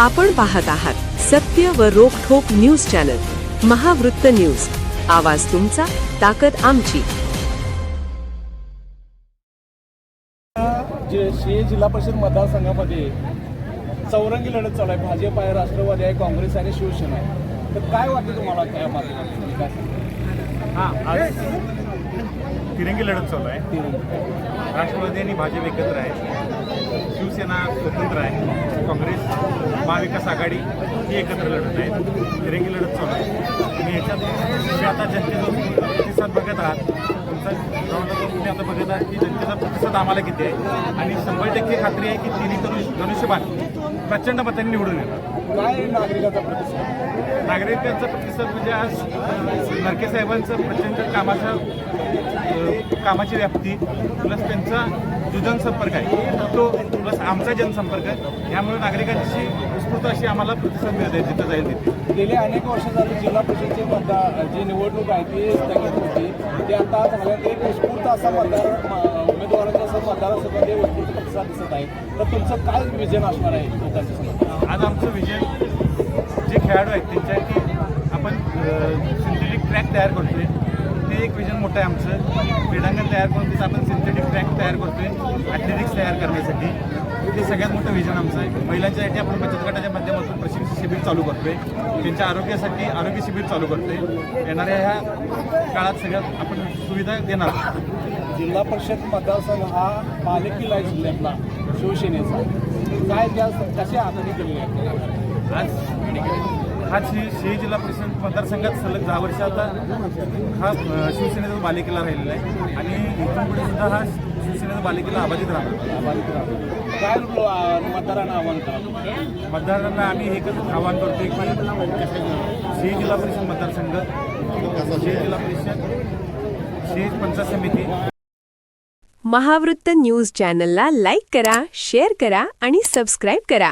आपण पाहत आहात सत्य व रोखोक न्यूज चॅनल महावृत्त न्यूज. आवाज तुमचा ताकद आमची. जे शिए जिल्हा परिषद मतदारसंघामध्ये चौरंगी लढत चालू आहे. भाजप आहे राष्ट्रवादी आहे काँग्रेस आहे आणि शिवसेना आहे. तर काय वाटतं तुम्हाला त्या? हां आज तिरंगी लढत चालू आहे. राष्ट्रवादी आणि भाजप एकत्र आहे शिवसेना स्वतंत्र आहे. काँग्रेस महाविकास आघाडी ही एकत्र लढत आहे तिरंगी लढत चालू आहे. आणि ह्याच्यात तुम्ही आता जनतेचा प्रतिसाद बघत आहात तुमचा तुम्ही आता बघत आहात की जनतेचा प्रतिसाद आम्हाला किती आहे? आणि शंभर टक्के खात्री आहे की तिन्ही धनुष्य धनुष्यबाण प्रचंड मतांनी निवडून येणार. काय नागरिकाचा प्रतिसाद? नागरिकांचा प्रतिसाद म्हणजे आज नरके साहेबांचं प्रचंड कामाचा कामाची व्याप्ती प्लस त्यांचा जो जनसंपर्क आहे. तो प्लस आमचा जनसंपर्क आहे. यामुळे नागरिकांची उत्स्फूर्त अशी आम्हाला प्रतिसाद मिळत आहे जिथं जाईल तिथे. गेले अनेक वर्ष झाली जिल्हा परिषदचे मतदार जी निवडणूक आहे ती स्थगित होती. ती आता झाल्यात एक उत्स्फूर्त असा मतदार उमेदवारांचा असं मतदारासंबंधी उत्स्फूर्त प्रतिसाद दिसत आहे. तर तुमचं काय विजन असणार आहे लोकांच्या आज आमचं विजय जे खेळाडू आहेत त्यांच्यासाठी आपण सिंथेटिक ट्रॅक तयार करतोय. ते एक विजन मोठं आहे आमचं. क्रीडांगण तयार करून तिथं आपण सिंथेटिक ट्रॅक तयार करतोय ॲथलेटिक्स तयार करण्यासाठी. ते सगळ्यात मोठं विजन आमचं आहे. महिलांच्यासाठी आपण बचत गटाच्या माध्यमातून प्रशिक्षण शिबिर चालू करतोय. त्यांच्या आरोग्यासाठी आरोग्य शिबिर चालू करतोय. येणाऱ्या ह्या काळात सगळ्यात आपण सुविधा देणार आहोत. जिल्हा परिषद मतदारसंघ हा पालिकेला आहे जिल्ह्यातला शिवसेनेचा. काय त्या कसे हाताने केलेले आहेत? आज हा शि शिहे जिल्हा परिषद मतदारसंघात सलग दहा वर्ष आता हा शिवसेनेचा बालेकिल्ला राहिलेला आहे. आणि इथून पुढे सुद्धा हा शिवसेनेचा बालेकिल्ला अबाधित बालिका काय मतदारांना आव्हान करा. मतदारांना आम्ही एकच आवाहन करतोय की शिहे जिल्हा परिषद मतदारसंघ शिहे जिल्हा परिषद शिहे पंचायत समिती. महावृत्त न्यूज चॅनलला लाईक करा शेअर करा आणि सबस्क्राईब करा.